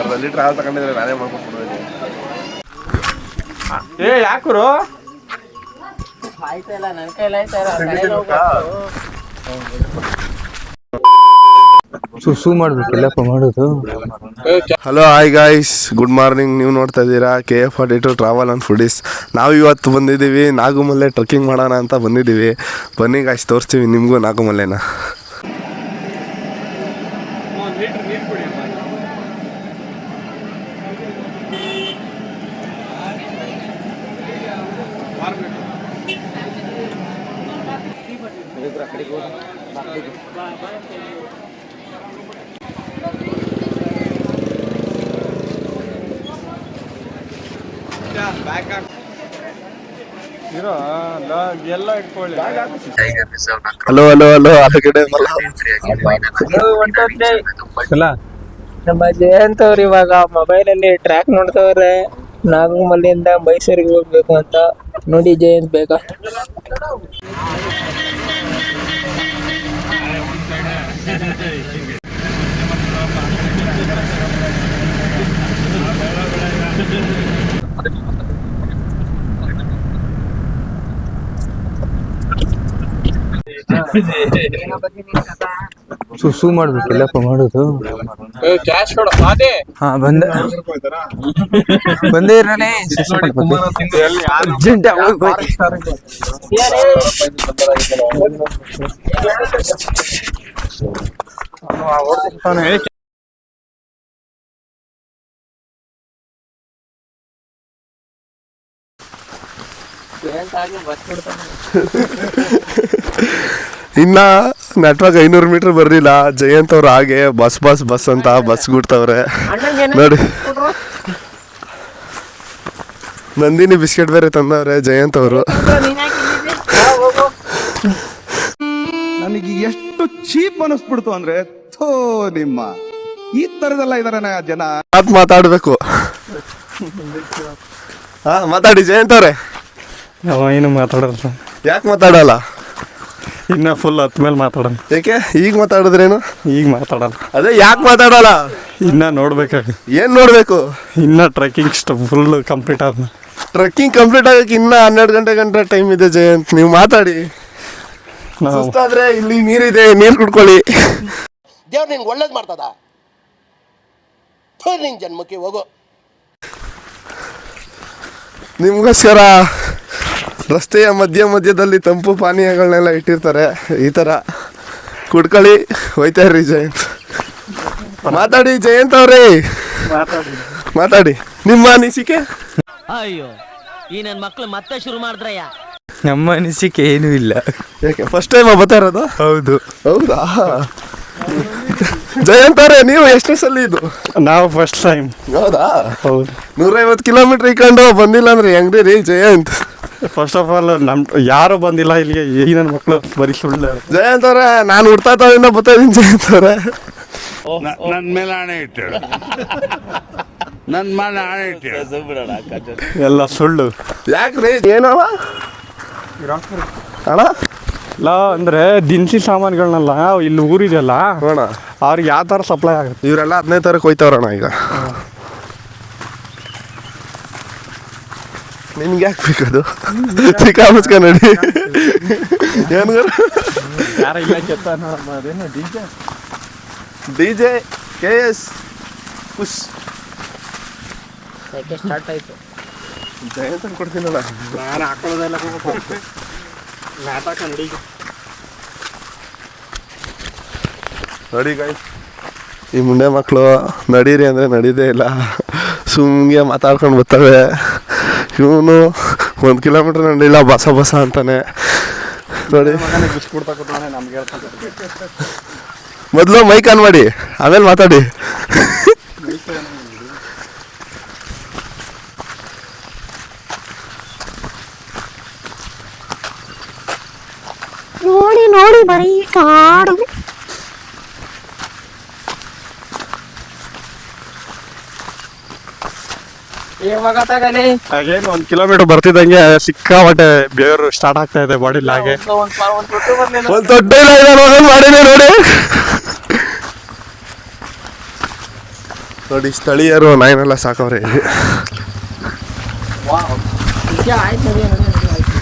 ಅರ್ಧ ಲೀಟ್ರ್ ಹಾಲು ತಗೊಂಡಿದ್ರೆ ನಾನೇ ಏ ಯಾಕರು? ನನ್ನ ಕೈಲಿ. ಸುಸು ಮಾಡ್ಬೇಕಿಲ್ಲಪ್ಪ ಮಾಡೋದು. Hello hi guys good morning ನೀವು ನೋಡ್ತಾ ಇದ್ದೀರಾ? K F forty two travel and foodies ನಾವು ಇವತ್ತು ಬಂದಿದ್ದೀವಿ ನಾಗುಮಲ್ಲೆ ಟ್ರೆಕ್ಕಿಂಗ್ ಮಾಡೋಣ ಅಂತ ಬಂದಿದ್ದೀವಿ. ಬನ್ನಿ ಗಾಯ್ಸ್ ತೋರಿಸ್ತೀವಿ ನಿಮಗೂ ನಾಗುಮಲ್ಲೆನ. ಹಲೋ ಹಲೋ ಹಲೋ ಆಲೂಗಡ್ಡೆ ಕಡೆ ಅಲ್ಲ ನಮ್ಮ ಜಯಂತವ್ರು ಇವಾಗ ಮೊಬೈಲ್ ಅಲ್ಲಿ ಟ್ರ್ಯಾಕ್ ನೋಡ್ತವ್ರೆ ನಾಗಮಲ್ಲಿಯಿಂದ ಮೈಸೂರಿಗೆ ಹೋಗ್ಬೇಕು ಅಂತ. ನೋಡಿ ಜಯಂತ್ ಬೇಗ. ಸುಸು ಮಾಡ್ಬೇಕಿಲ್ಲಪ್ಪ ಮಾಡೋದು ಕ್ಯಾಶ್ ಕೊಡು ಅದೇ ಹಾ ಬಂದೆ. ಬಂದೇ ಇರಲಿ. ಅರ್ಜೆಂಟ್ ಆಗಿ ಬಸ್ ಕೊಡ್ತಾನೆ ಇನ್ನ ನೆಟ್ವರ್ಕ್ ಐನೂರು ಮೀಟರ್ ಬರಲಿಲ್ಲ. ಜಯಂತ್ ಅವ್ರು ಹಾಗೆ ಬಸ್ ಬಸ್ ಬಸ್ ಅಂತ ಬಸ್ ಗುಡ್ತವ್ರೆ. ನೋಡಿ. ನಂದಿನಿ ಬಿಸ್ಕೆಟ್ ಬೇರೆ ತಂದವ್ರೆ ಜಯಂತ್ ಅವರು. ನನಗೆ ಎಷ್ಟು ಚೀಪ್ ಅನಿಸ್ಬಿಡ್ತು ಅಂದ್ರೆ ಥೋ ನಿಮ್ಮ. ಈ ತರದಲ್ಲ ಇದಾರೆ ಜನ. ಮಾತ್ ಮಾತಾಡ್ಬೇಕು. ಹಾ ಮಾತಾಡಿ ಜಯಂತ್ ಅವ್ರೆ. ಅವ ಏನು ಮಾತಾಡಲ್ಲ. ಯಾಕೆ ಮಾತಾಡಲ್ಲ? ಇನ್ನ ಫುಲ್ ಹತ್ ಮೇಲೆ ಮಾತಾಡೋಣ. ಏಕೆ? ಈಗ ಮಾತಾಡಿದ್ರೇನು? ಈಗ ಮಾತಾಡಲ್ಲ ಅದೇ ಯಾಕೆ ಮಾತಾಡಲ್ಲ? ಇನ್ನ ನೋಡ್ಬೇಕಾಗಿ ಏನ್ ನೋಡ್ಬೇಕು? ಇನ್ನ ಟ್ರೆಕ್ಕಿಂಗ್ ಇಷ್ಟ ಫುಲ್ ಕಂಪ್ಲೀಟ್ ಆದ ಟ್ರೆಕ್ಕಿಂಗ್ ಕಂಪ್ಲೀಟ್ ಆಗಕ್ಕೆ ಇನ್ನ ಹನ್ನೆರಡು ಗಂಟೆ ಗಂಟೆ ಟೈಮ್ ಇದೆ ಜಯಂತ್ ನೀವು ಮಾತಾಡಿ. ಸುಸ್ತಾದ್ರೆ ಇಲ್ಲಿ ನೀರಿದೆ ನೀರು ಕುಡ್ಕೊಳ್ಳಿ. ದೇವ್ರು ನಿಂಗೆ ಒಳ್ಳೇದು ಮಾಡ್ತದ? ನಿಂಗೆ ಜನ್ಮಕ್ಕೆ ಹೋಗು. ನಿಮ್ಗೋಸ್ಕರ ರಸ್ತೆಯ ಮಧ್ಯ ಮಧ್ಯದಲ್ಲಿ ತಂಪು ಪಾನೀಯಗಳನ್ನೆಲ್ಲ ಇಟ್ಟಿರ್ತಾರೆ. ಈ ಥರ ಕುಡ್ಕೊಳ್ಳಿ ಹೋಯ್ತಾ ಇರ್ರಿ ಜಯಂತ್. ಮಾತಾಡಿ ಜಯಂತ್ ಅವ್ರಿ. ಮಾತಾಡಿ. ನಿಮ್ಮ ಅನಿಸಿಕೆ? ಅಯ್ಯೋ ಈ ನನ್ನ ಮಕ್ಕಳು ಮತ್ತೆ ಶುರು ಮಾಡಿದ್ರಯ್ಯ. ನಮ್ಮ ಅನಿಸಿಕೆ ಏನೂ ಇಲ್ಲ. ಯಾಕೆ ಫಸ್ಟ್ ಟೈಮ್ ಬರ್ತಾ ಇರೋದು? ಹೌದು. ಹೌದಾ? ಜಯಂತ್ ಅವರೇ ನೀವು ಎಷ್ಟು ಸಲ ಇದು? ನಾವು ಫಸ್ಟ್ ಟೈಮ್ ಹೌದಾ? ಹೌದು. ನೂರೈವತ್ತು ಕಿಲೋಮೀಟರ್ ಇಕೊಂಡು ಬಂದಿಲ್ಲ ಅಂದ್ರೆ ಹೆಂಗ್ರಿ ರೀ ಜಯಂತ್? ಫಸ್ಟ್ ಆಫ್ ಆಲ್ ನಮ್ ಯಾರು ಬಂದಿಲ್ಲ ಇಲ್ಲಿಗೆ ಈ ನನ್ನ ಮಕ್ಕಳು ಬರೀ ಸುಳ್ಳು. ಜಯಂತ್ ಅವ್ರೆ ನಾನು ಹುಡ್ತಾ ತಾವಿಂದ ಬರ್ತಾ ಇದೀನಿ ಜಯಂತ್ ಅವ್ರೆ. ನನ್ನ ಮೇಲೆ ಆಣೆ ಇಟ್ಟು ನನ್ನ ಮೇಲೆ ಆಣೆ ಇಟ್ಟು ಎಲ್ಲ ಸುಳ್ಳು. ಯಾಕ್ರಿ? ಏನವ? ಅಣ್ಣ? ಇಲ್ಲ ಅಂದ್ರೆ ದಿನಸಿ ಸಾಮಾನುಗಳನ್ನೆಲ್ಲ ಇಲ್ಲಿ ಊರಿದೆಯಲ್ಲ ಅಣ್ಣ ಅವ್ರಿಗೆ ಯಾವ ಥರ ಸಪ್ಲೈ ಆಗುತ್ತೆ? ಇವರೆಲ್ಲ ಹದಿನೈದು ತಾರೀಕು ಹೋಯ್ತವ್ರಣ ಈಗ. ನಿನ್ಗೆ ಯಾಕೆ ಬೇಕದು? ಚಿಕ್ಕ ನೋಡಿ ನಡಿ ಏನು ಯಾರ ಇಲ್ಲ ಕೆತ್ತ ಡಿ ಜೆ? ಕೆ ಎಸ್ ಖುಷ್ ಸ್ಟಾರ್ಟ್ ಆಯ್ತು. ಜಯಂತನ್ ಕೊಡ್ತೀನಲ್ಲ ನಾನು ಹಾಕೊಳ್ಳೋದೆಲ್ಲ ನೋಡಿ ಗಾಯ್ ಈ ಮುಂಡೆ ಮಕ್ಕಳು ನಡೀರಿ ಅಂದರೆ ನಡೀದೇ ಇಲ್ಲ. ಸುಮ್ಮನೆ ಮಾತಾಡ್ಕೊಂಡು ಬರ್ತವೆ ಇವನು ಒಂದು ಕಿಲೋಮೀಟ್ರ್ ನಡೀಲ್ಲ ಬಸ ಬಸ ಅಂತಾನೆ. ನೋಡಿ. ಮೊದಲು ಮೈಕ್ ಆನ್ ಮಾಡಿ ಆಮೇಲೆ ಮಾತಾಡಿ ನೋಡಿ ನೋಡಿ ಬರೀ ಕಾಡು ಇವಾಗ ತಗಲಿ ಹಾಗೇನು ಒಂದು ಕಿಲೋಮೀಟರ್ ಬರ್ತಿದ್ದಂಗೆ ಸಿಕ್ಕಾಪಟ್ಟೆ ಬೇರು ಸ್ಟಾರ್ಟ್ ಆಗ್ತಾ ಇದೆ ಬಾಡಿ ಹಾಗೆ. ಒಂದ್ ಪ- ಒಂದ್ ತೊಟ್ಟು ಬರ್ಲಿಲ್ಲ ಒಂದು ದೊಡ್ಡ ಮಾಡಿನಿ ನೋಡಿ. ನೋಡಿ ಸ್ಥಳೀಯರು ನಾಯಿನೆಲ್ಲ ಸಾಕವ್ರೆ.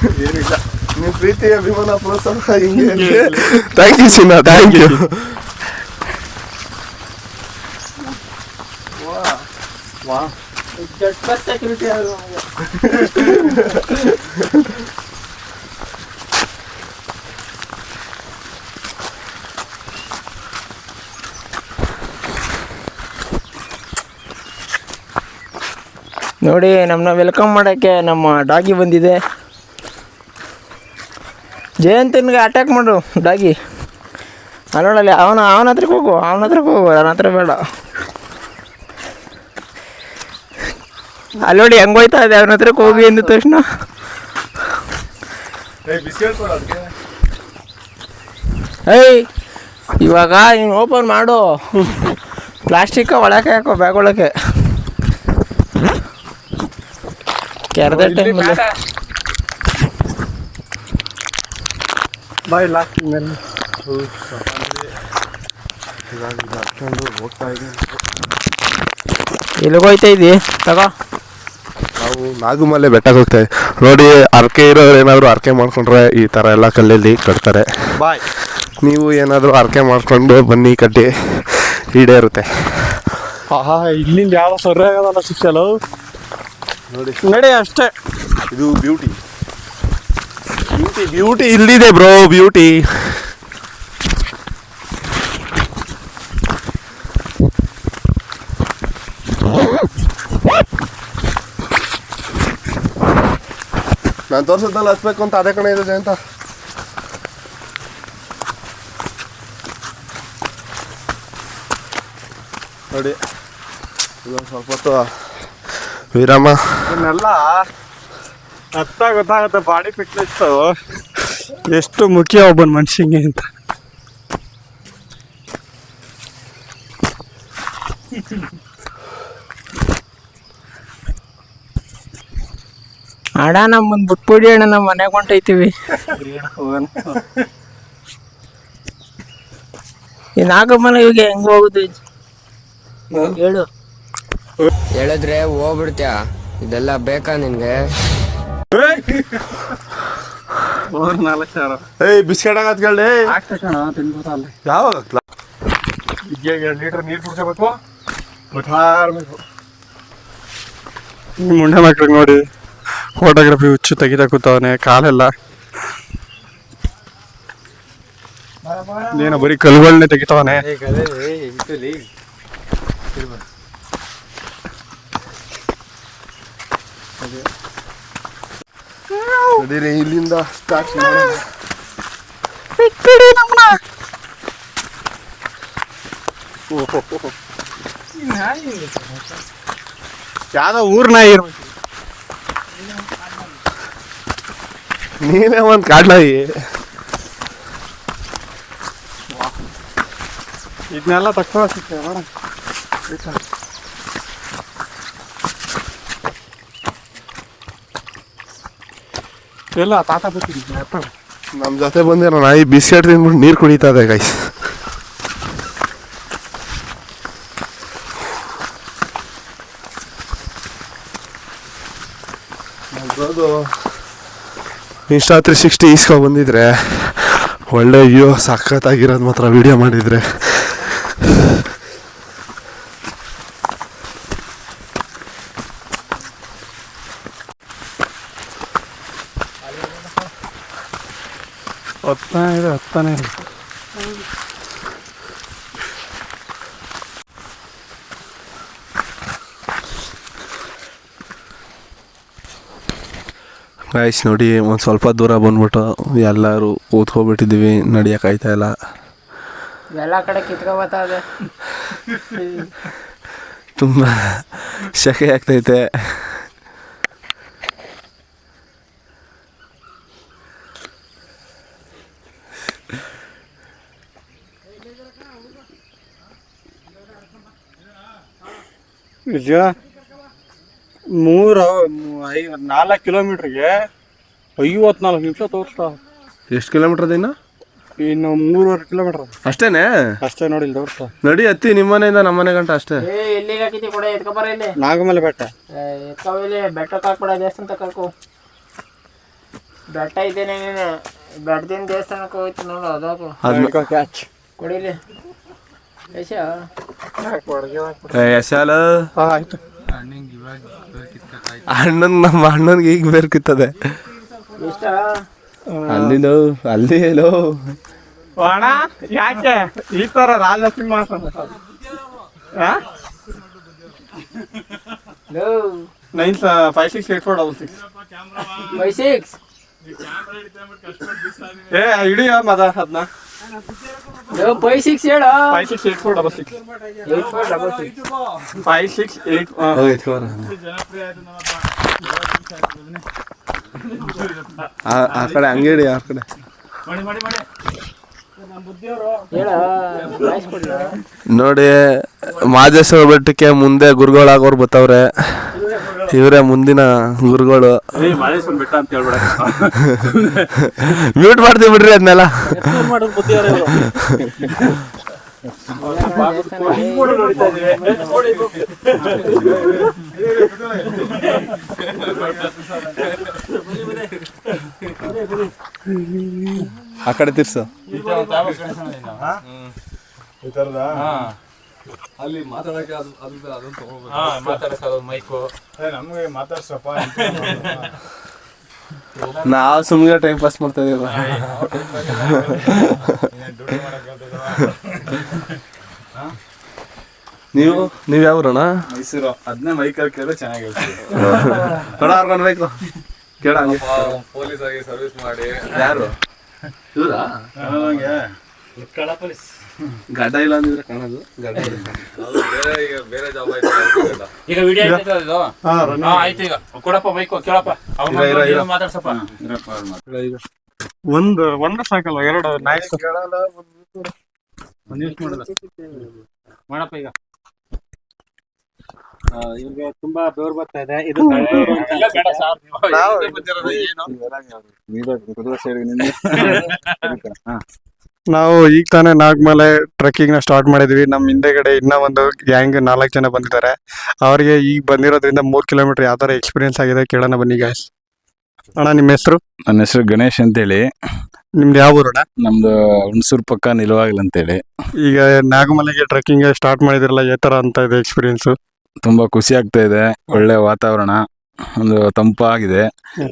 ಇಲ್ಲಿ ಏನಿಲ್ಲ. ನಿಮ್ಮ ಪ್ರೀತಿ ಅಭಿಮಾನ ಪ್ರೋತ್ಸಾಹ ಹಿಂಗೆ ಥ್ಯಾಂಕ್ ಯು ಸಿನ್ನ ಥ್ಯಾಂಕ್ ಯು ನೋಡಿ ನಮ್ಮನ್ನ ವೆಲ್ಕಮ್ ಮಾಡೋಕ್ಕೆ ನಮ್ಮ ಡಾಗಿ ಬಂದಿದೆ. ಜಯಂತನ್ಗೆ ಅಟ್ಯಾಕ್ ಮಾಡು ಡಾಗಿ ಅಲ್ಲೋಡಲ್ಲಿ ಅವನ ಅವನ ಹತ್ರಕ್ಕೆ ಹೋಗು, ಅವನ ಹತ್ರಕ್ಕೆ ಹೋಗು ಅವನ ಹತ್ರ ಬೇಡ. ಅಲ್ಲೋಡಿ ಹೆಂಗೋಯ್ತಾ ಇದೆ ಅವನ ಹತ್ರಕ್ಕೆ ಹೋಗಿ ಅಂದ ತಕ್ಷಣ. ಏಯ್ ಇವಾಗ ನೀನು ಓಪನ್ ಮಾಡು. ಪ್ಲಾಸ್ಟಿಕ್ ಒಳಗೆ ಹಾಕೋ ಬ್ಯಾಗ್ ಒಳಕ್ಕೆ. ಕೆರೆದ ಟೈಮಲ್ಲಿ ಬಾಯ್ ಲಾಸ್ಟ್ ಮೇಲೆ ಎಲ್ಲಿಗೋಯ್ತಾ ಇದ್ದಿ ತಗೋ. ನಾವು ನಾಗುಮಲೆ ಬೆಟ್ಟಕ್ಕೆ ಹೋಗ್ತಾ ನೋಡಿ ಅರ್ಕೆ ಇರೋರು ಏನಾದರೂ ಅರ್ಕೆ ಮಾಡ್ಕೊಂಡ್ರೆ ಈ ಥರ ಎಲ್ಲ ಕಲ್ಲಲ್ಲಿ ಕಟ್ತಾರೆ. ಬಾಯ್. ನೀವು ಏನಾದರೂ ಅರ್ಕೆ ಮಾಡಿಕೊಂಡು ಬನ್ನಿ ಕಟ್ಟಿ. ಈಡೇರುತ್ತೆ ಆಹಾ ಇಲ್ಲಿಂದ ಯಾವ ಸೊರ್ರೆ ಆಗೋದಲ್ಲ ಶಿಕ್ಷಲು. ನೋಡಿ. ನಡೆ ಅಷ್ಟೇ. ಇದು ಬ್ಯೂಟಿ. ಬ್ಯೂಟಿ ಬ್ಯೂಟಿ ಇಲ್ಲಿದೆ ಬ್ರೋ ಬ್ಯೂಟಿ. ನಾನು ತೋರ್ಸದ್ನಲ್ಲಿ ಹಚ್ಬೇಕು ಅಂತ ಅದೇ ಕಣೆ ಇದೆ ಅಂತ ನೋಡಿ ಇದೊಂದು ಸ್ವಲ್ಪ ಹೊತ್ತು ವಿರಾಮ ಇದನ್ನೆಲ್ಲ ಅರ್ಥ ಗೊತ್ತಾಗುತ್ತೆ ಬಾಡಿ ಫಿಟ್ನೆಸ್ ಎಷ್ಟು ಮುಖ್ಯ ಒಬ್ಬನ ಮನುಷ್ಯಂಗೆ ಅಂತ ಅಣ್ಣ ನಮ್ಮನ್ನು ಬಿಟ್ಬಿಡಿ ಅಣ್ಣ ನಮ್ಮ ಮನೆಗೆ ಹೊಂಟೈತೀವಿ. ಈ ನಾಗಮ್ಮನ ಇವಾಗ ಹೆಂಗ್ ಹೋಗುದು ಹೇಳು. ಹೇಳಿದ್ರೆ ಹೋಗ್ಬಿಡ್ತ್ಯಾ? ಇದೆಲ್ಲ ಬೇಕಾ ನಿನ್ಗೆ? ಮೂರ್ ನಾಲ್ಕು ಸಾವಿರ ಏಯ್ ಬಿಸ್ಕೆಟ್ ಆಗತ್ ಕೇಳಿ ಯಾವಾಗ? ಎರಡು ಲೀಟರ್ ನೀರು ಕುಡ್ಕೋಬೇಕು ಬಿಟ್ಟಾರ್ಬೇಕು ಮುಂಡೆ ಮಕ್ಳಿಗೆ ನೋಡಿ. ಫೋಟೋಗ್ರಫಿ ಹುಚ್ಚು ತೆಗಿತಾ ಕೂತವನೆ ಕಾಲೆಲ್ಲ. ಏನೋ ಬರೀ ಕಲ್ಗಳನ್ನೇ ತೆಗಿತಾವನೆ. ಇಲ್ಲಿಂದ ಸ್ಟಾರ್ಟ್ ಯಾವ್ದೋ ಊರ್ ನಾಯಿ ನೀನೇ ಒಂದು ಕಾಡ್ಲಾಯಿ ಇದನ್ನೆಲ್ಲ ಸಿಗ್ತೇವೆ ನೋಡ ಎಲ್ಲ ತಾತ ಬರ್ತೀನಿ ನಮ್ಮ ಜೊತೆ ಬಂದಿರೋ ನಾಯಿ ಬಿಸ್ಕೆಟ್ ತಿಂದ್ಬಿಟ್ಟು ನೀರು ಕುಡಿತಾ ಇದೆ ಗೈಸ್ ಇನ್ಸ್ಟಾ ತ್ರೀ ಸಿಕ್ಸ್ಟಿ ಇಸ್ಕೊ ಬಂದಿದ್ರೆ ಒಳ್ಳೆ ಅಯ್ಯೋ ಸಖತ್ತಾಗಿರೋದು ಮಾತ್ರ ವಿಡಿಯೋ ಮಾಡಿದ್ರೆ. ಹತ್ತಾನೆ ಇದೆ ಹತ್ತಾನೆ ಇದೆ. ಗೈಸ್ ನೋಡಿ ಒಂದು ಸ್ವಲ್ಪ ದೂರ ಬಂದ್ಬಿಟ್ಟು ಎಲ್ಲರೂ ಕೂತ್ಕೊಬಿಟ್ಟಿದ್ದೀವಿ. ಆಯ್ತಾ ಇಲ್ಲ? ಎಲ್ಲ ಕಡೆ ಕಿತ್ಕೊಬತ್ತಾ ಇದೆ. ತುಂಬ ಶಕೆ ಆಗ್ತೈತೆ. ನಿಜ ಮೂರು ಐ ನಾಲ್ಕು ಕಿಲೋಮೀಟ್ರಿಗೆ ಐವತ್ನಾಲ್ಕು ನಿಮಿಷ ತೋರಿಸ್ತಾವ ಎಷ್ಟು ಕಿಲೋಮೀಟರ್ ದಿನ ಇನ್ನು ಮೂರುವರೆ ಕಿಲೋಮೀಟರ್. ಅಷ್ಟೇನೆ? ಅಷ್ಟೇ ನೋಡಿ ಇಲ್ಲಿ ತೋರ್ಸ ನಡಿ ಹತ್ತಿ ನಿಮ್ಮ ಮನೆಯಿಂದ ನಮ್ಮ ಮನೆ ಗಂಟ ಅಷ್ಟೇ ನಾಗಮಲೆ ಬೆಟ್ಟ. ಬೆಟ್ಟ ಇಲ್ಲಿ ಬೆಟ್ಟಕ್ಕೆ ಹಾಕ್ಬಿಡ ದೇವಸ್ಥಾನ ತಕಾಕು ಬೆಟ್ಟ ಇದ್ದೇನೆ ನೀನು. ಬೆಟ್ಟದಿಂದ ದೇವಸ್ಥಾನಕ್ಕೆ ಹೋಯ್ತು ನೋಡು ಅದಾಕು ಕ್ಯಾಚ್ ಕೊಡಿಲಿ ಯಶ. ಯಶಾಲ. ಆಯ್ತು. ಅಣ್ಣನ್ ನಮ್ಮ ಅಣ್ಣನ್ಗೆ ಈಗ ಬೇರ್ಕಿತ್ತದೆ. ಅಲ್ಲಿ ನೋ ಅಲ್ಲಿ ಎಲ್ಲೋ ಅಣ್ಣ ಯಾಕೆ? ಈ ತರ Rajalakshmi nine five six eight four double six five six ಏ ಹಿಡಿಯ ಮದ ಅದನ್ನ ಫೈವ್ ಸಿಕ್ಸ್ ಹೇಳ? Five six eight four double six eight four double six five six eight ಆ- ಕಡೆ ಹಂಗೆ ಆ ಕಡೆ. ನೋಡಿ ಮಾದೇಶ್ವರ ಬೆಟ್ಟಕ್ಕೆ ಮುಂದೆ ಗುರುಗಳಾಗೋರು ಬತ್ತವ್ರೆ. ಇವರೇ ಮುಂದಿನ ಗುರುಗಳು. ಬಿಟ್ಟ ಅಂತ ಹೇಳ್ಬಿಡ ಮ್ಯೂಟ್ ಮಾಡ್ತೀವಿ ಬಿಡ್ರಿ ಅದನ್ನೆಲ್ಲ ಆ ಕಡೆ ತಿರ್ಸು. ನಾವು ಸುಮ್ಮನೆ ಟೈಮ್ ಪಾಸ್ ಮಾಡ್ತಾ ಇದೀವಿ ನೀವು ನೀವು ಯಾವ್ರಣ ಮೈಸೂರು. ಅದನ್ನೇ ಮೈಕಲ್ ಕೇಳಿದ್ರೆ ಚೆನ್ನಾಗಿರುತ್ತೆ ನೋಡ ಬೇಕು ಕೇಳ ಪೊಲೀಸ್ ಆಗಿ ಸರ್ವಿಸ್ ಮಾಡಿ. ಯಾರು? ಇವರಾ? ಗಡ್ಡ ಇಲ್ಲ ಅಂದಿದ್ರೆ ಕಾಣೋದು. ಗಡ್ಡ ಈಗ ಬೇರೆ ಜಾಬ್ ಆಯ್ತು ಈಗ ವಿಡಿಯೋ ಆಯ್ತು ಈಗ. ಕೊಡಪ್ಪ ಬೈಕ್ ಕೇಳಪ್ಪ. ಇರ. ಮಾತಾಡ್ಸಪ್ಪ. ಒಂದು ಒಂದು ಸಾಕಲ್ಲ ಎರಡು ನೈಸ್ ಮಾಡಪ್ಪ ಈಗ. ಇವ್ರಿಗೆ ತುಂಬಾ ಬೆವರು ಬರ್ತಾ ಇದೆ. ಇದು ಬೇಡ ಸಾರ್ ನಾವು ಈಗ ತಾನೇ ನಾಗಮಲೆ ಟ್ರೆಕ್ಕಿಂಗ್ನ ಸ್ಟಾರ್ಟ್ ಮಾಡಿದ್ವಿ. ನಮ್ಮ ಹಿಂದೆಗಡೆ ಇನ್ನ ಒಂದು ಗ್ಯಾಂಗ್ ನಾಲ್ಕು ಜನ ಬಂದಿದ್ದಾರೆ. ಅವರಿಗೆ ಈಗ ಬಂದಿರೋದ್ರಿಂದ ಮೂರು ಕಿಲೋಮೀಟರ್ ಯಾವ ಥರ ಎಕ್ಸ್ಪೀರಿಯನ್ಸ್ ಆಗಿದೆ ಕೇಳೋಣ ಬನ್ನಿ ಗಾಯ್ಸ್ ಅಣ್ಣ ನಿಮ್ಮ ಹೆಸರು? ನನ್ನ ಹೆಸರು ಗಣೇಶ್ ಅಂತೇಳಿ. ನಿಮ್ದು ಯಾವ ಊರಣ್ಣ ನಮ್ದು ಹುಣಸೂರು ಪಕ್ಕ ನಿಲುವಾಗಿಲ್ ಅಂತೇಳಿ. ಈಗ ನಾಗಮಲೆಗೆ ಟ್ರೆಕ್ಕಿಂಗ್ ಸ್ಟಾರ್ಟ್ ಮಾಡಿದಿರಲ್ಲ ಯಾವ ಥರ ಅಂತ ಇದೆ ಎಕ್ಸ್ಪೀರಿಯನ್ಸ್ ತುಂಬಾ ಖುಷಿ ಆಗ್ತಾ ಇದೆ. ಒಳ್ಳೆ ವಾತಾವರಣ. ಒಂದು ತಂಪಾಗಿದೆ.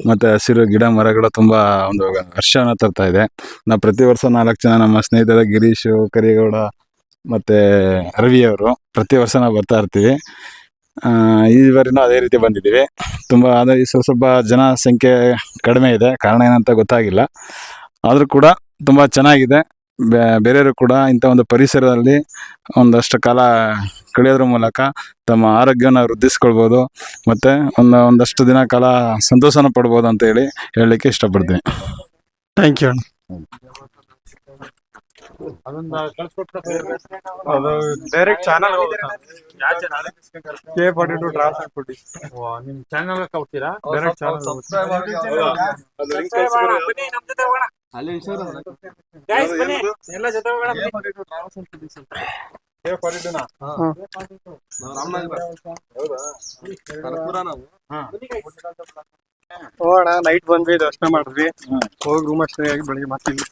ಮತ್ತೆ ಹಸಿರು ಗಿಡ ಮರಗಳು ತುಂಬಾ ಒಂದು ಹರ್ಷವನ್ನ ತರ್ತಾ ಇದೆ. ನಾವು ಪ್ರತಿ ವರ್ಷ ನಾಲ್ಕು ಜನ ನಮ್ಮ ಸ್ನೇಹಿತರ ಗಿರೀಶು ಕರಿಗೌಡ ಮತ್ತೆ ರವಿ ಅವರು ಪ್ರತಿ ವರ್ಷ ನಾವು ಬರ್ತಾ ಇರ್ತೀವಿ. ಈ ಬಾರಿನೂ ಅದೇ ರೀತಿ ಬಂದಿದ್ದೀವಿ. ತುಂಬ ಆದರೆ ಈ ಸ್ವಲ್ಪ ಸ್ವಲ್ಪ ಜನಸಂಖ್ಯೆ ಕಡಿಮೆ ಇದೆ. ಕಾರಣ ಏನಂತ ಗೊತ್ತಾಗಿಲ್ಲ. ಆದರೂ ಕೂಡ ತುಂಬ ಚೆನ್ನಾಗಿದೆ. ಬೇರೆಯವರು ಕೂಡ ಇಂಥ ಒಂದು ಪರಿಸರದಲ್ಲಿ ಒಂದಷ್ಟು ಕಾಲ ಕಳೆಯೋದ್ರ ಮೂಲಕ ತಮ್ಮ ಆರೋಗ್ಯವನ್ನು ವೃದ್ಧಿಸ್ಕೊಳ್ಬೋದು ಮತ್ತು ಒಂದು ಒಂದಷ್ಟು ದಿನ ಕಾಲ ಸಂತೋಷನ ಪಡ್ಬೋದು ಅಂತ ಹೇಳಿ ಹೇಳಲಿಕ್ಕೆ ಇಷ್ಟಪಡ್ತೀನಿ. ಥ್ಯಾಂಕ್ ಯು ಅದು direct channel K forty two trans ಕೊಡಿ ನಿಮ್ ಚಾನಲ್ ಕೊಡ್ತೀರಾ ಡೈರೆಕ್ಟ್ ಚಾನಲ್ ಎಲ್ಲ ಜೊತೆ ಹೋಗೋಣ ನೈಟ್ ಬಂದ್ವಿ ದರ್ಶನ ಮಾಡಿದ್ವಿ. ಹೋಗಿ ರೂಮ್ ಅಷ್ಟೇ ಆಗಿ ಬೆಳಿಗ್ಗೆ ಮತ್ತೆ ಇಲ್ಲಿ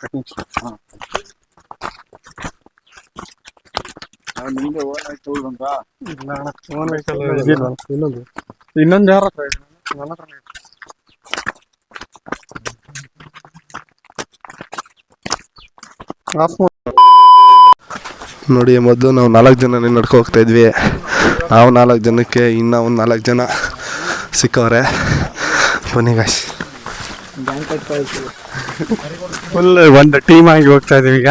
ಇಲ್ಲ ಓನ್ ಇನ್ನೊಂದು? ಇನ್ನೊಂದು ಯಾರ? None of. ನೋಡಿ, ಮೊದಲು ನಾವು ನಾಲ್ಕು ಜನ ನಡ್ಕೊ ಹೋಗ್ತಾ ಇದ್ವಿ. ನಾವು ನಾಲ್ಕು ಜನಕ್ಕೆ ಇನ್ನೂ ಒಂದು ನಾಲ್ಕು ಜನ ಸಿಕ್ಕವ್ರೆ. ಬನ್ನಿ ಫುಲ್ ಒಂದು ಟೀಮ್ ಆಗಿ ಹೋಗ್ತಾ ಇದೀವಿ ಈಗ.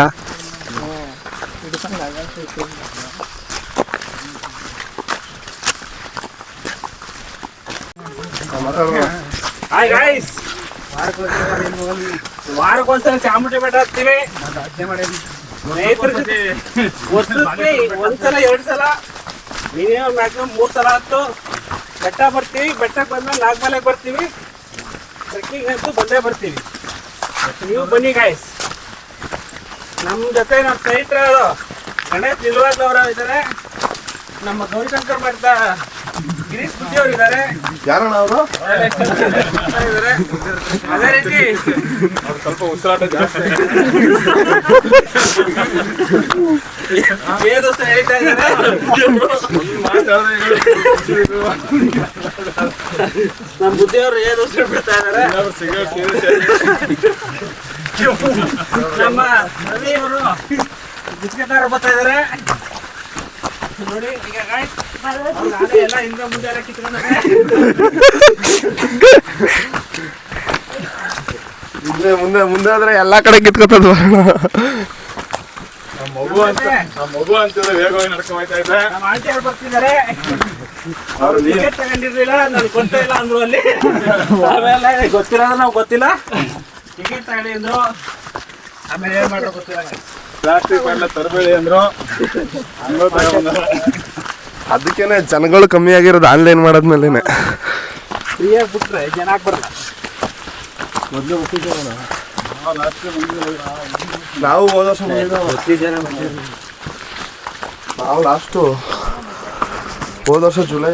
ವಾರಕ್ಕೊಂದ್ಸಲ ಚಾಮುಂಡಿ ಬೆಟ್ಟ ಹತ್ತೀವಿ. ಸ್ನೇಹಿತರ ಜೊತೆ ವರ್ಷಕ್ಕೆ ಒಂದ್ಸಲ ಎರಡು ಸಲ. ಮಿನಿಮಮ್ ಮ್ಯಾಕ್ಸಿಮಮ್ ಮೂರು ಸಲ ಆಯ್ತು. ಬೆಟ್ಟ ಬರ್ತೀವಿ ಬೆಟ್ಟಕ್ಕೆ ಬಂದ್ಮೇಲೆ ನಾಗಮಲೆಗೆ ಬರ್ತೀವಿ. ಟ್ರೆಕ್ಕಿಂಗ್ ಅಂತೂ ಬಂದೇ ಬರ್ತೀವಿ. ನೀವು ಬನ್ನಿ ಗಾಯ್ಸ್ ನಮ್ಮ ಜೊತೆ ನಮ್ಮ ಸ್ನೇಹಿತರು ಗಣೇಶ್ ನಿಲ್ವಾಗ್ಲವರ ಇದ್ದಾರೆ ನಮ್ಮ ಗೌರಿಶಂಕರ್ ಮಾಡ್ತಾ ಗಿರೀಶ್ ಬುದ್ಧಿ ಅವರು? ಇದ್ದಾರೆ ಯಾರಣ್ಣ ಅವರು ಇದ್ದಾರೆ. ಅದೇ ರೀತಿ ವೇದೋಸ್ತ ಹೇಳ್ತಾ ಇದ್ದಾರೆ. ನಮ್ಮ ಬುದ್ಧಿಯವರು ಏದೋಸ್ತ ಬಿಡ್ತಾ ಇದ್ದಾರೆ. ನಮ್ಮ ರವಿ ಅವರು ಬಿಸ್ಕೆಟಾರ ಬರ್ತಾ ಇದ್ದಾರೆ. ನೋಡಿ ಈಗ ಹಿಂದೆ ಮುಂದೆ ಮುಂದೆ ಮುಂದೆ ಮುಂದೆ ಆದ್ರೆ ಎಲ್ಲಾ ಕಡೆ ಕಿತ್ಕೊತದ ಮಗು ಅಂತ ನಮ್ಮ ಮಗು ಅಂತಿದ್ರೆ ವೇಗವಾಗಿ ನಡ್ಕೊಂಡ್ ಹೋಗ್ತಾ ಇದ್ದೆ. ನಮ್ಮ ಆಂಟಿ ಅವ್ರು ಬರ್ತಿದ್ದಾರೆ. ಅವ್ರು ಟಿಕೆಟ್ ತಗೊಂಡಿರ್ಲಿಲ್ಲ ನನಗೆ ಗೊತ್ತೇ ಇಲ್ಲ ಅಂದ್ರು ಅಲ್ಲಿ. ಆಮೇಲೆ ಗೊತ್ತಿರೋದು ನಾವು ಗೊತ್ತಿಲ್ಲ. ಟಿಕೆಟ್ ತಗೊಂಡಿದ್ರು ಆಮೇಲೆ ಏನ್ ಮಾಡ್ರು ಗೊತ್ತಿಲ್ಲ. ಪ್ಲಾಸ್ಟಿಕ್ ಎಲ್ಲ ತರಬೇಡಿ ಅಂದ್ರು. ಹಂಗೋ. ಅದಕ್ಕೇನೆ ಜನಗಳು ಕಮ್ಮಿ ಆಗಿರೋದು ಆನ್ಲೈನ್ ಮಾಡಿದ್ಮೇಲೆ ಫ್ರೀಯಾಗಿ ಬಿಟ್ರೆ ಜನ ಬರಲ್ಲ ನಾವು ಹೋದ ವರ್ಷ ನಾವು ಲಾಸ್ಟು ಹೋದ ವರ್ಷ ಜುಲೈ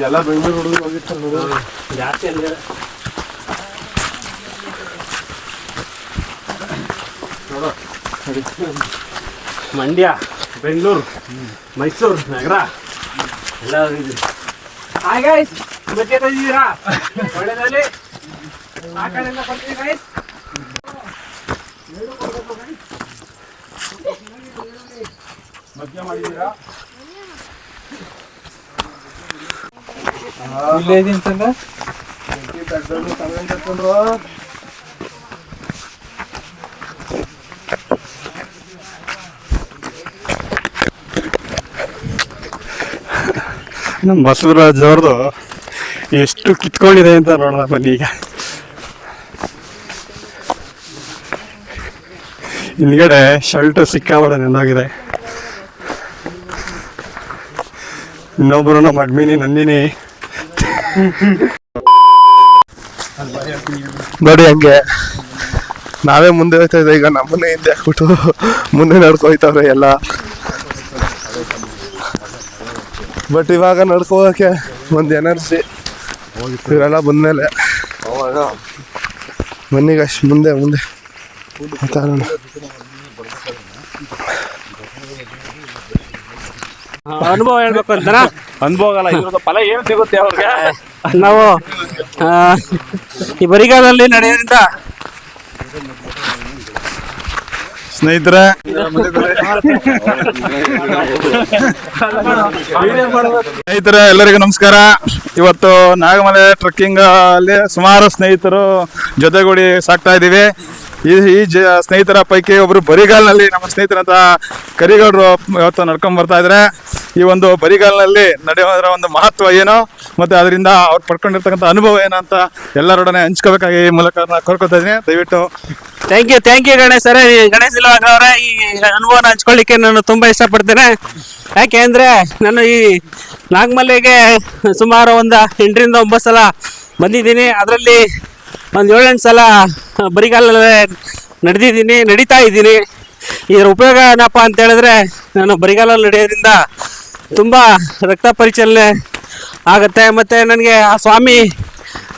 ಎಲ್ಲ ಬೆಂಗಳೂರು ಹುಡುಗರು ಹೋಗಿರ್ತಾರೆ ನೋಡು. ಜಾಸ್ತಿ ಮಂಡ್ಯ ಬೆಂಗಳೂರು ಮೈಸೂರು ನಗರ. ಎಲ್ಲ ಇಲ್ಲೇ ಒಳ್ಳೆದಲ್ಲಿ ಆ ಕಡೆಯಿಂದ ಬರ್ತೀವಿ ಗೈಸ್ ನಮ್ಮ ಬಸವರಾಜ್ ಅವ್ರದ್ದು ಎಷ್ಟು ಕಿತ್ಕೊಂಡಿದೆ ಅಂತ ನೋಡೋಣ ಬನ್ನಿ ಈಗ. ಹಿಂದ್ಗಡೆ ಶರ್ಟ್ ಸಿಕ್ಕಾಬಡ ನೆನೋಗಿದೆ ಇನ್ನೊಬ್ರು ನಮ್ಮ ಅಡ್ಮಿನಿ ನಂದಿನಿ. ನೋಡಿ ಹಂಗೆ. ನಾವೇ ಮುಂದೆ ಹೋಯ್ತಾ ಇದ್ದೆ ಈಗ ನಮ್ಮನ್ನೇ ಹಿಂದೆ ಹಾಕ್ಬಿಟ್ಟು ಮುಂದೆ ನಡ್ಕೋಯ್ತವ್ರೆ ಎಲ್ಲ. ಬಟ್ ಇವಾಗ ನಡ್ಕೋಕೆ ಒಂದು ಎನರ್ಜಿ ಇವರೆಲ್ಲ ಬಂದ್ಮೇಲೆ ಅಷ್ಟು ಮುಂದೆ ಮುಂದೆ. ಮಾತಾಡೋಣ. ಅನುಭವ ಹೇಳ್ಬೇಕು ಅಂತ ಅನುಭವ ಆಗಲ್ಲ ಇದ್ರದ ಫಲ ಏನು ಸಿಗುತ್ತೆ ಅವ್ರಿಗೆ? ನಾವು ಈ ಬರಿಗಾಲಲ್ಲಿ ನಡೆಯೋದ್ರಿಂದ ಸ್ನೇಹಿತರೆ. ಸ್ನೇಹಿತರೆ, ಎಲ್ಲರಿಗೂ ನಮಸ್ಕಾರ. ಇವತ್ತು ನಾಗಮಲೆ ಟ್ರಕ್ಕಿಂಗ್ ಅಲ್ಲಿ ಸುಮಾರು ಸ್ನೇಹಿತರು ಜೊತೆಗೂಡಿ ಸಾಕ್ತಾ ಇದ್ದೀವಿ. ಈ ಈ ಜ, ಸ್ನೇಹಿತರ ಪೈಕಿ ಒಬ್ರು ಬರಿಗಾಲ್ನಲ್ಲಿ ನಮ್ಮ ಸ್ನೇಹಿತರಂತ ಕರಿಗೌಡರು ಇವತ್ತು ನಡ್ಕೊಂಡ್ ಬರ್ತಾ ಇದ್ರೆ. ಈ ಒಂದು ಬರಿಗಾಲ್ನಲ್ಲಿ ನಡೆಯೋದ್ರ ಒಂದು ಮಹತ್ವ ಏನು? ಮತ್ತೆ ಅದರಿಂದ ಅವ್ರು ಪಡ್ಕೊಂಡಿರ್ತಕ್ಕಂಥ ಅನುಭವ ಏನು ಅಂತ ಎಲ್ಲರೊಡನೆ ಹಂಚ್ಕೋಬೇಕಾಗಿ ಈ ಮೂಲಕ ಕೋರ್ಕೊತಾ ಇದ್ದೀನಿ. ದಯವಿಟ್ಟು thank you thank you Ganesh sir. Ganesh ಇಲ್ವಾಗ ಅವರೇ, ಈ ಅನುಭವನ ಹಂಚ್ಕೊಳ್ಳಿಕ್ಕೆ ನಾನು ತುಂಬ ಇಷ್ಟಪಡ್ತೇನೆ. ಯಾಕೆ ಅಂದರೆ ನಾನು ಈ ನಾಗಮಲೆಗೆ ಸುಮಾರು ಒಂದು ಎಂಟರಿಂದ ಒಂಬತ್ತು ಸಲ ಬಂದಿದ್ದೀನಿ. ಅದರಲ್ಲಿ ಒಂದು ಏಳೆಂಟು ಸಲ ಬರಿಗಾಲಲ್ಲೇ ನಡೆದಿದ್ದೀನಿ, ನಡೀತಾ ಇದ್ದೀನಿ. ಇದರ ಉಪಯೋಗ ಏನಪ್ಪ ಅಂತ ಹೇಳಿದ್ರೆ, ನಾನು ಬರಿಗಾಲಲ್ಲಿ ನಡೆಯೋದ್ರಿಂದ ತುಂಬ ರಕ್ತ ಪರಿಚಲನೆ ಆಗುತ್ತೆ. ಮತ್ತು ನನಗೆ ಆ ಸ್ವಾಮಿ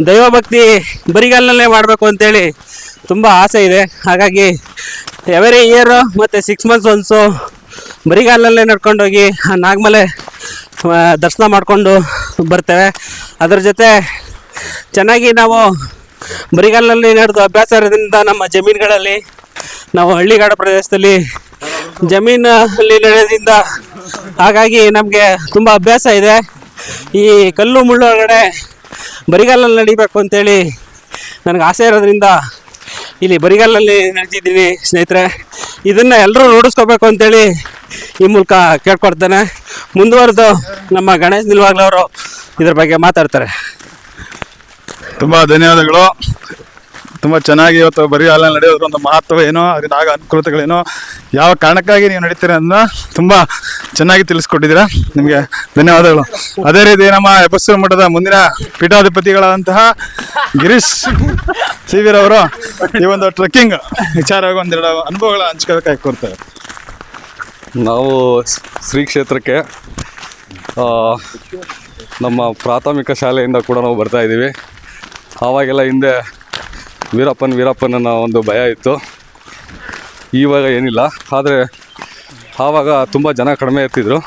ದೈವಭಕ್ತಿ ಬರಿಗಾಲಿನಲ್ಲೇ ಮಾಡಬೇಕು ಅಂತೇಳಿ ತುಂಬ ಆಸೆ ಇದೆ. ಹಾಗಾಗಿ ಎವರಿ ಇಯರು ಮತ್ತು ಸಿಕ್ಸ್ ಮಂತ್ಸ್ ಒನ್ಸು ಬರಿಗಾಲಲ್ಲೇ ನಡ್ಕೊಂಡೋಗಿ ಆ ನಾಗಮಲೆ ದರ್ಶನ ಮಾಡಿಕೊಂಡು ಬರ್ತೇವೆ. ಅದರ ಜೊತೆ ಚೆನ್ನಾಗಿ ನಾವು ಬರಿಗಾಲಲ್ಲಿ ನಡೆದು ಅಭ್ಯಾಸ ಇರೋದ್ರಿಂದ ನಮ್ಮ ಜಮೀನುಗಳಲ್ಲಿ, ನಾವು ಹಳ್ಳಿಗಾಡು ಪ್ರದೇಶದಲ್ಲಿ ಜಮೀನಲ್ಲಿ ನಡೆಯೋದ್ರಿಂದ ಹಾಗಾಗಿ ನಮಗೆ ತುಂಬ ಅಭ್ಯಾಸ ಇದೆ. ಈ ಕಲ್ಲು ಮುಳ್ಳು ಒಳಗಡೆ ಬರಿಗಾಲಲ್ಲಿ ನಡಿಬೇಕು ಅಂತೇಳಿ ನನಗೆ ಆಸೆ ಇರೋದ್ರಿಂದ ಇಲ್ಲಿ ಬರಿಗಾಲಲ್ಲಿ ನಡೆದಿದ್ದೀನಿ ಸ್ನೇಹಿತರೆ. ಇದನ್ನು ಎಲ್ಲರೂ ರೂಢಿಸ್ಕೋಬೇಕು ಅಂತೇಳಿ ಈ ಮೂಲಕ ಕೇಳ್ಕೊಡ್ತೇನೆ. ಮುಂದುವರೆದು ನಮ್ಮ ಗಣೇಶ್ ನಿಲ್ವಾಗ್ಲವರು ಇದ್ರ ಬಗ್ಗೆ ಮಾತಾಡ್ತಾರೆ. ತುಂಬ ಧನ್ಯವಾದಗಳು. ತುಂಬ ಚೆನ್ನಾಗಿ ಇವತ್ತು ಬರೀ ಹಾಲಲ್ಲಿ ನಡೆಯೋದ್ರ ಒಂದು ಮಹತ್ವ ಏನೋ, ಅದರಿಂದ ಆಗ ಅನುಕೂಲತೆಗಳೇನೋ, ಯಾವ ಕಾರಣಕ್ಕಾಗಿ ನೀವು ನಡೀತೀರ ಅದನ್ನ ತುಂಬ ಚೆನ್ನಾಗಿ ತಿಳಿಸ್ಕೊಟ್ಟಿದ್ದೀರಾ. ನಿಮಗೆ ಧನ್ಯವಾದಗಳು. ಅದೇ ರೀತಿ ನಮ್ಮ ಹೆಬ್ಬಸೂರು ಮಠದ ಮುಂದಿನ ಪೀಠಾಧಿಪತಿಗಳಾದಂತಹ ಗಿರೀಶ್ ಸಿವಿರವರು ಈ ಒಂದು ಟ್ರೆಕ್ಕಿಂಗ್ ವಿಚಾರವಾಗಿ ಒಂದೆರಡು ಅನುಭವಗಳ ಹಂಚ್ಕೋಬೇಕಾಗಿ ಕೊಡ್ತೇವೆ ನಾವು ಶ್ರೀ ಕ್ಷೇತ್ರಕ್ಕೆ ನಮ್ಮ ಪ್ರಾಥಮಿಕ ಶಾಲೆಯಿಂದ ಕೂಡ ನಾವು ಬರ್ತಾ ಇದ್ದೀವಿ. ಆವಾಗೆಲ್ಲ ಹಿಂದೆ ವೀರಪ್ಪನ್, ವೀರಪ್ಪನ ಒಂದು ಭಯ ಇತ್ತು. ಇವಾಗ ಏನಿಲ್ಲ. ಆದರೆ ಆವಾಗ ತುಂಬ ಜನ ಕಡಿಮೆ ಇರ್ತಿದ್ರು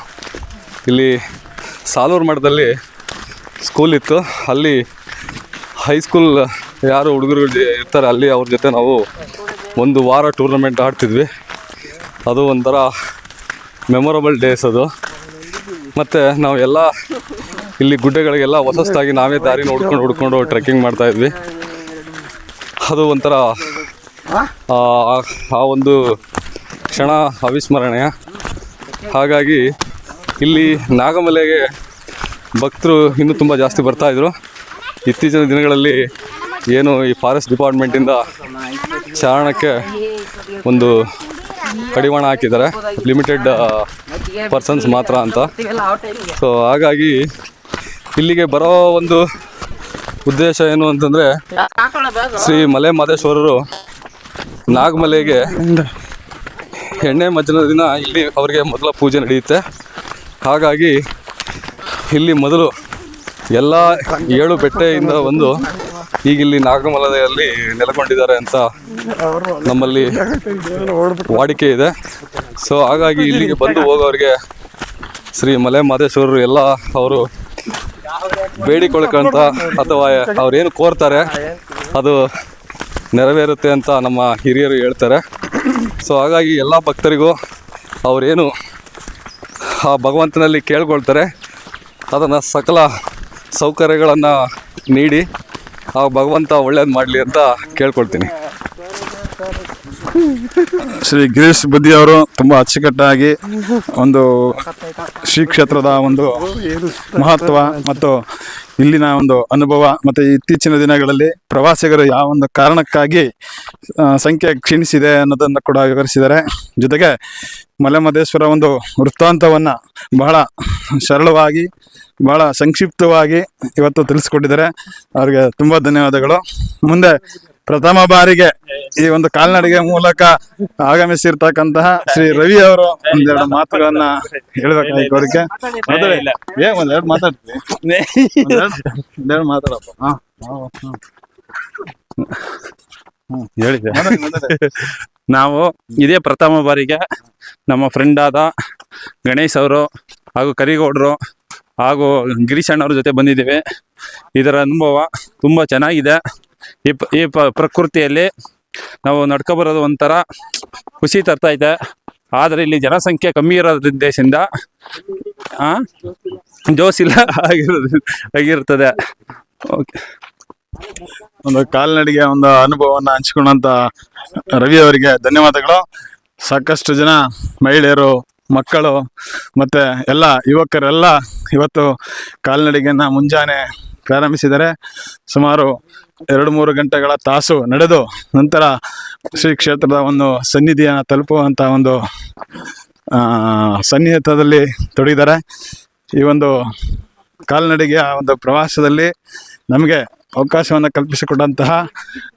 ಇಲ್ಲಿ ಸಾಲೂರು ಮಠದಲ್ಲಿ ಸ್ಕೂಲ್ ಇತ್ತು. ಅಲ್ಲಿ ಹೈಸ್ಕೂಲ್ ಯಾರು ಹುಡುಗರು ಇರ್ತಾರೆ, ಅಲ್ಲಿ ಅವ್ರ ಜೊತೆ ನಾವು ಒಂದು ವಾರ ಟೂರ್ನಮೆಂಟ್ ಆಡ್ತಿದ್ವಿ. ಅದು ಒಂಥರ ಮೆಮೊರಬಲ್ ಡೇಸ್ ಅದು. ಮತ್ತು ನಾವು ಎಲ್ಲ ಇಲ್ಲಿ ಗುಡ್ಡೆಗಳಿಗೆಲ್ಲ ಹೊಸದಾಗಿ ನಾವೇ ದಾರಿ ನೋಡ್ಕೊಂಡು ಹುಡ್ಕೊಂಡು ಟ್ರೆಕ್ಕಿಂಗ್ ಮಾಡ್ತಾ ಇದ್ವಿ. ಅದು ಒಂಥರ, ಆ ಒಂದು ಕ್ಷಣ ಅವಿಸ್ಮರಣೀಯ. ಹಾಗಾಗಿ ಇಲ್ಲಿ ನಾಗಮಲೆಗೆ ಭಕ್ತರು ಇನ್ನೂ ತುಂಬ ಜಾಸ್ತಿ ಬರ್ತಾಯಿದ್ರು ಇತ್ತೀಚಿನ ದಿನಗಳಲ್ಲಿ ಏನು ಈ ಫಾರೆಸ್ಟ್ ಡಿಪಾರ್ಟ್ಮೆಂಟಿಂದ ಚಾರಣಕ್ಕೆ ಒಂದು ಕಡಿವಾಣ ಹಾಕಿದ್ದಾರೆ. ಲಿಮಿಟೆಡ್ ಪರ್ಸನ್ಸ್ ಮಾತ್ರ ಅಂತ. ಸೊ ಹಾಗಾಗಿ ಇಲ್ಲಿಗೆ ಬರೋ ಒಂದು ಉದ್ದೇಶ ಏನು ಅಂತಂದ್ರೆ ಶ್ರೀ ಮಲೆ ಮಾದೇಶ್ವರರು ನಾಗಮಲೆಗೆ ಎಣ್ಣೆ ಮಜ್ಜನ ದಿನ ಇಲ್ಲಿ ಅವರಿಗೆ ಮೊದಲ ಪೂಜೆ ನಡೆಯುತ್ತೆ. ಹಾಗಾಗಿ ಇಲ್ಲಿ ಮೊದಲು ಎಲ್ಲ ಏಳು ಬೆಟ್ಟೆಯಿಂದ ಒಂದು ಈಗ ಇಲ್ಲಿ ನಾಗಮಲೆಯಲ್ಲಿ ನೆಲೆಗೊಂಡಿದ್ದಾರೆ ಅಂತ ನಮ್ಮಲ್ಲಿ ವಾಡಿಕೆ ಇದೆ. ಸೊ ಹಾಗಾಗಿ ಇಲ್ಲಿಗೆ ಬಂದು ಹೋಗೋರಿಗೆ ಶ್ರೀ ಮಲೆ ಮಾದೇಶ್ವರರು ಎಲ್ಲ ಅವರು ಬೇಡಿಕೊಳ್ಕಂತ ಅಥವಾ ಅವ್ರೇನು ಕೋರ್ತಾರೆ, ಅದು ನೆರವೇರುತ್ತೆ ಅಂತ ನಮ್ಮ ಹಿರಿಯರು ಹೇಳ್ತಾರೆ. ಸೊ ಹಾಗಾಗಿ ಎಲ್ಲ ಭಕ್ತರಿಗೂ ಅವರೇನು ಆ ಭಗವಂತನಲ್ಲಿ ಕೇಳ್ಕೊಳ್ತಾರೆ. ಅದನ್ನು ಸಕಲ ಸೌಕರ್ಯಗಳನ್ನು ನೀಡಿ ಆ ಭಗವಂತ ಒಳ್ಳೇದು ಮಾಡಲಿ ಅಂತ ಕೇಳ್ಕೊಳ್ತೀನಿ. ಶ್ರೀ ಗಿರೀಶ್ ಬುದ್ಧಿ ಅವರು ತುಂಬ ಅಚ್ಚುಕಟ್ಟಾಗಿ ಒಂದು ಶ್ರೀ ಕ್ಷೇತ್ರದ ಒಂದು ಮಹತ್ವ ಮತ್ತು ಇಲ್ಲಿನ ಒಂದು ಅನುಭವ ಮತ್ತು ಇತ್ತೀಚಿನ ದಿನಗಳಲ್ಲಿ ಪ್ರವಾಸಿಗರು ಯಾವ ಒಂದು ಕಾರಣಕ್ಕಾಗಿ ಸಂಖ್ಯೆ ಕ್ಷೀಣಿಸಿದೆ ಅನ್ನೋದನ್ನು ಕೂಡ ವಿವರಿಸಿದ್ದಾರೆ. ಜೊತೆಗೆ ಮಲೆಮಹದೇಶ್ವರ ಒಂದು ವೃತ್ತಾಂತವನ್ನು ಬಹಳ ಸರಳವಾಗಿ, ಬಹಳ ಸಂಕ್ಷಿಪ್ತವಾಗಿ ಇವತ್ತು ತಿಳಿಸ್ಕೊಟ್ಟಿದ್ದಾರೆ. ಅವರಿಗೆ ತುಂಬ ಧನ್ಯವಾದಗಳು. ಮುಂದೆ ಪ್ರಥಮ ಬಾರಿಗೆ ಈ ಒಂದು ಕಾಲ್ನಡಿಗೆ ಮೂಲಕ ಆಗಮಿಸಿರ್ತಕ್ಕಂತಹ ಶ್ರೀ ರವಿ ಅವರು ಒಂದೆರಡು ಮಾತುಗಳನ್ನ ಹೇಳ್ಬೇಕಾಗಿ ಕೋರಿಕೆ. ಏ ಒಂದೆರಡು ಮಾತಾಡ್ತೀವಿ. ಒಂದೆರಡು ಮಾತಾಡಪ್ಪ. ಹೇಳಿದೆ. ನಾವು ಇದೇ ಪ್ರಥಮ ಬಾರಿಗೆ ನಮ್ಮ ಫ್ರೆಂಡ್ ಆದ ಗಣೇಶ್ ಅವರು ಹಾಗೂ ಕರಿಗೌಡರು ಹಾಗೂ ಗಿರೀಶ್ ಅಣ್ಣವ್ರ ಜೊತೆ ಬಂದಿದ್ದೀವಿ. ಇದರ ಅನುಭವ ತುಂಬ ಚೆನ್ನಾಗಿದೆ. ಈ ಈ ಪ್ರಕೃತಿಯಲ್ಲಿ ನಾವು ನಡ್ಕೊ ಬರೋದು ಒಂಥರ ಖುಷಿ ತರ್ತಾ ಇದೆ. ಆದರೆ ಇಲ್ಲಿ ಜನಸಂಖ್ಯೆ ಕಮ್ಮಿ ಇರೋದ್ರ ದೇಶದಿಂದ ಜೋಸಿಲ್ಲ ಆಗಿರೋದು, ಆಗಿರ್ತದೆ. ಓಕೆ. ಒಂದು ಕಾಲ್ನಡಿಗೆ ಒಂದು ಅನುಭವವನ್ನು ಹಂಚಿಕೊಂಡಂತ ರವಿ ಅವರಿಗೆ ಧನ್ಯವಾದಗಳು. ಸಾಕಷ್ಟು ಜನ ಮಹಿಳೆಯರು, ಮಕ್ಕಳು ಮತ್ತೆ ಎಲ್ಲ ಯುವಕರೆಲ್ಲ ಇವತ್ತು ಕಾಲ್ನಡಿಗೆಯನ್ನು ಮುಂಜಾನೆ ಪ್ರಾರಂಭಿಸಿದರೆ ಸುಮಾರು ಎರಡು ಮೂರು ಗಂಟೆಗಳ ತಾಸು ನಡೆದು ನಂತರ ಶ್ರೀ ಕ್ಷೇತ್ರದ ಒಂದು ಸನ್ನಿಧಿಯನ್ನು ತಲುಪುವಂಥ ಒಂದು ಸನ್ನಿಹಿತದಲ್ಲಿ ತೊಡಗಿದ್ದಾರೆ. ಈ ಒಂದು ಕಾಲ್ನಡಿಗೆಯ ಒಂದು ಪ್ರವಾಸದಲ್ಲಿ ನಮಗೆ ಅವಕಾಶವನ್ನು ಕಲ್ಪಿಸಿಕೊಟ್ಟಂತಹ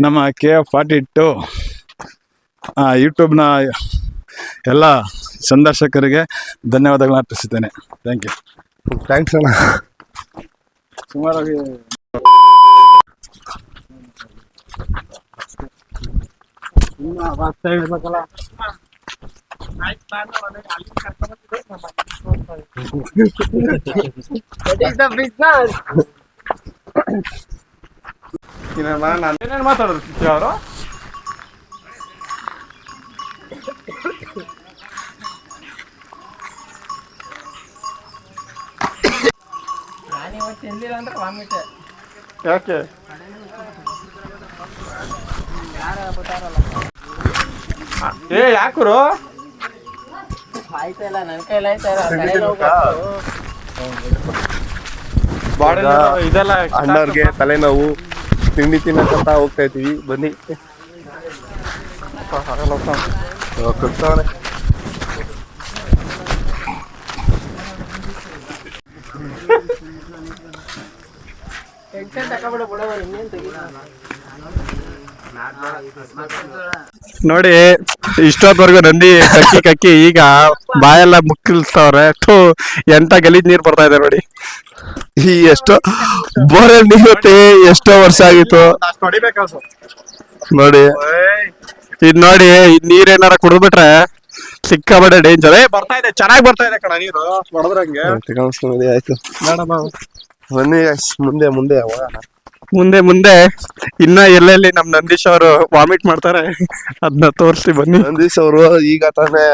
ನಮ್ಮ ಕೆ ಎಫ್ ಫಾರ್ಟಿ ಟು ಯೂಟ್ಯೂಬ್ನ ಎಲ್ಲ ಸಂದರ್ಶಕರಿಗೆ ಧನ್ಯವಾದಗಳನ್ನು ಅರ್ಪಿಸುತ್ತೇನೆ. Thank you. ಥ್ಯಾಂಕ್ಸ್ ಅಣ್ಣ. ಸುಮಾರಾಗಿ ಮಾತಾಡೋದು ಅವರು ನಾನಿವತ್ತು ತಿಂದಿಲ್ಲ ಅಂದ್ರೆ ವಾಮಿಟ್ ಯಾಕೆ ಏ ಯಾಕರು ಆಯ್ತಾ ಇಲ್ಲ ನನ್ನ ಕೈಲಿ ಆಯ್ತಾ ಇಲ್ಲ ತಲೆನೋವು ಬಂತು. ಯಾಕುರು? ಇದೆಲ್ಲ ಅಣ್ಣವ್ರಿಗೆ ತಲೆನೋವು ತಿಂಡಿ ತಿನ್ನಕಂತ ಹೋಗ್ತಾ ಇದೀವಿ ಬನ್ನಿ. ನೋಡಿ ಇಷ್ಟೊತ್ತವರೆಗೂ ನಂದಿ ಕಕ್ಕಿ ಕಕ್ಕಿ ಈಗ ಬಾಯೆಲ್ಲ ಮುಕ್ಕಿಲ್ಸ್ತವ್ರೆ ಥೂ ಎಂತ ಗಲೀಜ್ ನೀರ್ ಬರ್ತಾ ಇದೆ ನೋಡಿ. ಈ ಎಷ್ಟೋ ಬೋರಲ್ಲಿ ನೀರುತ್ತೆ ಎಷ್ಟೋ ವರ್ಷ ಆಗಿತ್ತು. ನೋಡಿ ಇದ್ ನೋಡಿ ಇದ್ ನೀರೇನಾರ ಕುಡಿದ್ಬಿಟ್ರೆ ಸಿಕ್ಕಾಬಡೆ ಡೇಂಜರ್ ಏ ಬರ್ತಾ ಇದೆ ಚೆನ್ನಾಗಿ ಬರ್ತಾ ಇದೆ ಕಣ ನೀರು. ಹೊಡೆದ್ರಂಗೆ ಆಯ್ತು. ಬನ್ನಿ ಮುಂದೆ ಮುಂದೆ ಹೋಗೋಣ. ಮುಂದೆ ಮುಂದೆ ಇನ್ನ ಎಲ್ಲೆಲ್ಲಿ ನಮ್ ನಂದೀಶ್ ಅವರು ವಾಮಿಟ್ ಮಾಡ್ತಾರೆ ಅದನ್ನ ತೋರಿಸಿ ಬನ್ನಿ. ನಂದೀಶ್ ಅವರು ಈಗ ತಾನೇ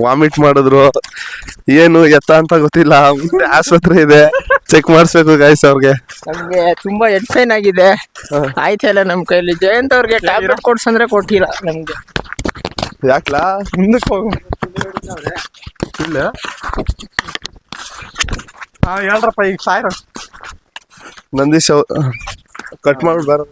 ವಾಮಿಟ್ ಮಾಡಿದ್ರು. ಏನು ಎತ್ತ ಅಂತ ಗೊತ್ತಿಲ್ಲ. ಮುಂದೆ ಆಸ್ಪತ್ರೆ ಇದೆ. ಚೆಕ್ ಮಾಡಿಸ್ಬೇಕು ಗಾಯಸ್ ಅವ್ರಿಗೆ. ನಮ್ಗೆ ತುಂಬಾ ಹೆಡ್ ಫೈನ್ ಆಗಿದೆ. ಆಯ್ತಲ್ಲ ನಮ್ ಕೈಲಿ. ಜಯಂತ್ ಅವ್ರಿಗೆ ಟ್ಯಾಬ್ಲೆಟ್ ಕೊಡ್ಸಂದ್ರೆ ಕೊಟ್ಟಿಲ್ಲ ನಮ್ಗೆ ಯಾಕ್ಲಾ? ಮುಂದಕ್ಕೆ ಹೋಗು. ಇಲ್ಲ. ಹಾ ಹೇಳ್ರಪ್ಪ ಈಗ ಸಾಯ್ರ? ನಂದೀಶ್ ಅವ್ರು ಕಟ್ ಮಾಡ್ಬಿಟ್ಟು ಬೇರೆ